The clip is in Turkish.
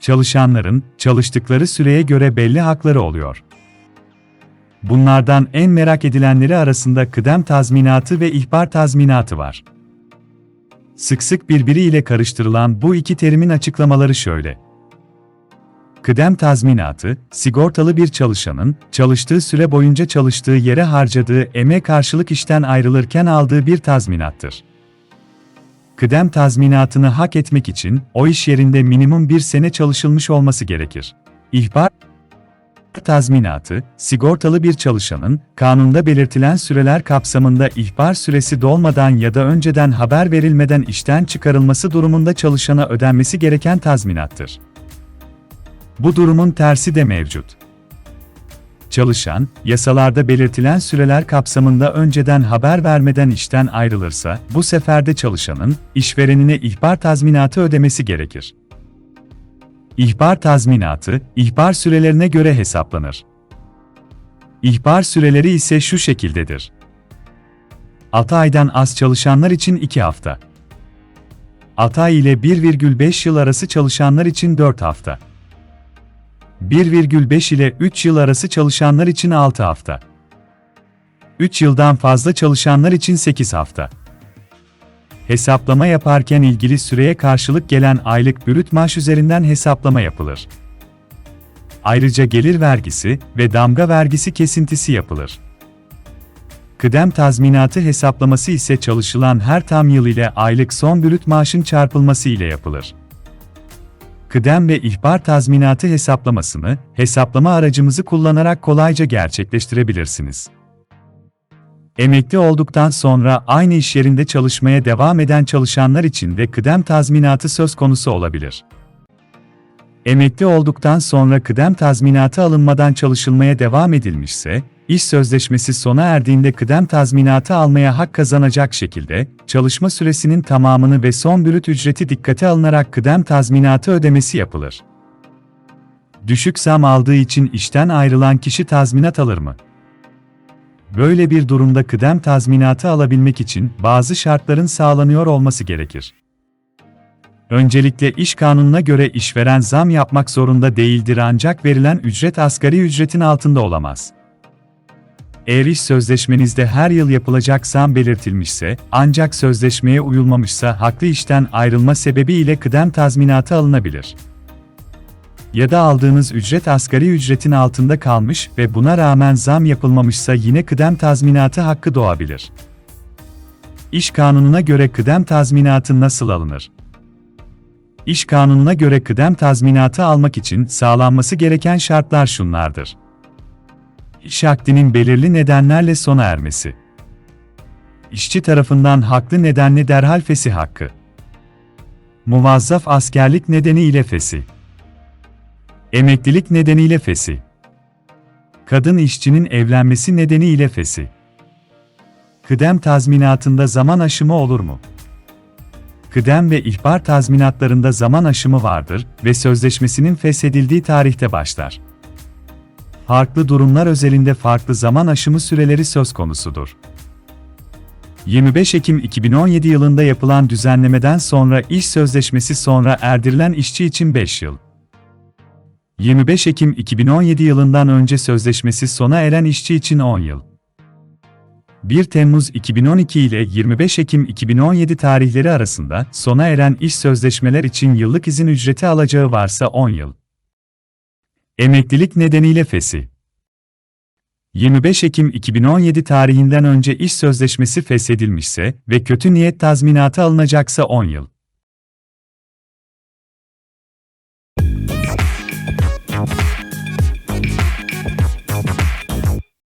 çalışanların çalıştıkları süreye göre belli hakları oluyor. Bunlardan en merak edilenleri arasında kıdem tazminatı ve ihbar tazminatı var. Sık sık birbiriyle karıştırılan bu iki terimin açıklamaları şöyle. Kıdem tazminatı, sigortalı bir çalışanın, çalıştığı süre boyunca çalıştığı yere harcadığı emeğe karşılık işten ayrılırken aldığı bir tazminattır. Kıdem tazminatını hak etmek için, o iş yerinde minimum bir sene çalışılmış olması gerekir. İhbar tazminatı, sigortalı bir çalışanın, kanunda belirtilen süreler kapsamında ihbar süresi dolmadan ya da önceden haber verilmeden işten çıkarılması durumunda çalışana ödenmesi gereken tazminattır. Bu durumun tersi de mevcut. Çalışan, yasalarda belirtilen süreler kapsamında önceden haber vermeden işten ayrılırsa, bu sefer de çalışanın, işverenine ihbar tazminatı ödemesi gerekir. İhbar tazminatı, ihbar sürelerine göre hesaplanır. İhbar süreleri ise şu şekildedir. 6 aydan az çalışanlar için 2 hafta. 6 ay ile 1,5 yıl arası çalışanlar için 4 hafta. 1,5 ile 3 yıl arası çalışanlar için 6 hafta. 3 yıldan fazla çalışanlar için 8 hafta. Hesaplama yaparken ilgili süreye karşılık gelen aylık brüt maaş üzerinden hesaplama yapılır. Ayrıca gelir vergisi ve damga vergisi kesintisi yapılır. Kıdem tazminatı hesaplaması ise çalışılan her tam yıl ile aylık son brüt maaşın çarpılması ile yapılır. Kıdem ve ihbar tazminatı hesaplamasını hesaplama aracımızı kullanarak kolayca gerçekleştirebilirsiniz. Emekli olduktan sonra aynı iş yerinde çalışmaya devam eden çalışanlar için de kıdem tazminatı söz konusu olabilir. Emekli olduktan sonra kıdem tazminatı alınmadan çalışılmaya devam edilmişse, iş sözleşmesi sona erdiğinde kıdem tazminatı almaya hak kazanacak şekilde, çalışma süresinin tamamını ve son bürüt ücreti dikkate alınarak kıdem tazminatı ödemesi yapılır. Düşük zam aldığı için işten ayrılan kişi tazminat alır mı? Böyle bir durumda kıdem tazminatı alabilmek için bazı şartların sağlanıyor olması gerekir. Öncelikle iş kanununa göre işveren zam yapmak zorunda değildir ancak verilen ücret asgari ücretin altında olamaz. Eğer iş sözleşmenizde her yıl yapılacak zam belirtilmişse, ancak sözleşmeye uyulmamışsa haklı işten ayrılma sebebiyle kıdem tazminatı alınabilir ya da aldığınız ücret asgari ücretin altında kalmış ve buna rağmen zam yapılmamışsa yine kıdem tazminatı hakkı doğabilir. İş kanununa göre kıdem tazminatı nasıl alınır? İş kanununa göre kıdem tazminatı almak için sağlanması gereken şartlar şunlardır. İş akdinin belirli nedenlerle sona ermesi. İşçi tarafından haklı nedenli derhal fesih hakkı. Muvazzaf askerlik nedeniyle fesih. Emeklilik nedeniyle fesi. Kadın işçinin evlenmesi nedeniyle fesi. Kıdem tazminatında zaman aşımı olur mu? Kıdem ve ihbar tazminatlarında zaman aşımı vardır ve sözleşmesinin feshedildiği tarihte başlar. Farklı durumlar özelinde farklı zaman aşımı süreleri söz konusudur. 25 Ekim 2017 yılında yapılan düzenlemeden sonra iş sözleşmesi sonra erdirilen işçi için 5 yıl. 25 Ekim 2017 yılından önce sözleşmesi sona eren işçi için 10 yıl. 1 Temmuz 2012 ile 25 Ekim 2017 tarihleri arasında sona eren iş sözleşmeler için yıllık izin ücreti alacağı varsa 10 yıl. Emeklilik nedeniyle fesi 25 Ekim 2017 tarihinden önce iş sözleşmesi feshedilmişse ve kötü niyet tazminatı alınacaksa 10 yıl.